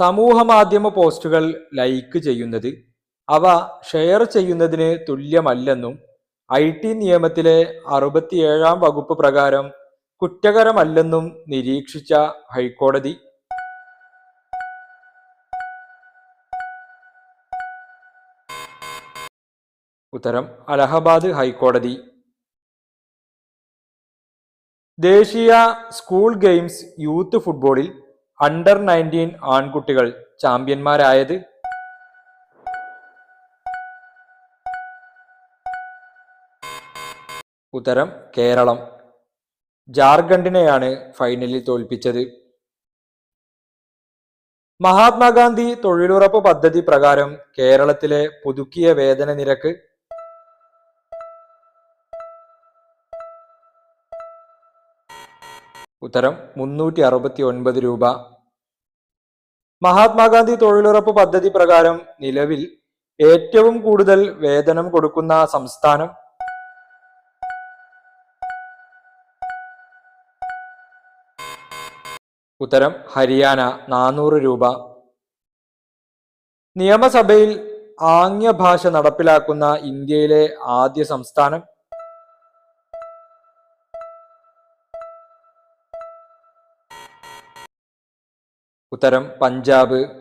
സമൂഹ മാധ്യമ പോസ്റ്റുകൾ ലൈക്ക് ചെയ്യുന്നത് അവ ഷെയർ ചെയ്യുന്നതിന് തുല്യമല്ലെന്നും ഐ ടി നിയമത്തിലെ അറുപത്തിയേഴാം വകുപ്പ് പ്രകാരം കുറ്റകരമല്ലെന്നും നിരീക്ഷിച്ച ഹൈക്കോടതി. ഉത്തരം അലഹബാദ് ഹൈക്കോടതി. ദേശീയ സ്കൂൾ ഗെയിംസ് യൂത്ത് ഫുട്ബോളിൽ അണ്ടർ നയന്റീൻ ആൺകുട്ടികൾ ചാമ്പ്യന്മാരായത്? ഉത്തരം കേരളം. ജാർഖണ്ഡിനെയാണ് ഫൈനലിൽ തോൽപ്പിച്ചത്. മഹാത്മാഗാന്ധി തൊഴിലുറപ്പ് പദ്ധതി പ്രകാരം കേരളത്തിലെ പുതുക്കിയ വേതന നിരക്ക് ഉത്തരം മുന്നൂറ്റി അറുപത്തി ഒൻപത് രൂപ. മഹാത്മാഗാന്ധി തൊഴിലുറപ്പ് പദ്ധതി പ്രകാരം നിലവിൽ ഏറ്റവും കൂടുതൽ വേതനം കൊടുക്കുന്ന സംസ്ഥാനം? ഉത്തരം ഹരിയാന നാനൂറ് രൂപ. നിയമസഭയിൽ ആംഗ്യഭാഷ നടപ്പിലാക്കുന്ന ഇന്ത്യയിലെ ആദ്യ സംസ്ഥാനം? ഉത്തരം പഞ്ചാബ്.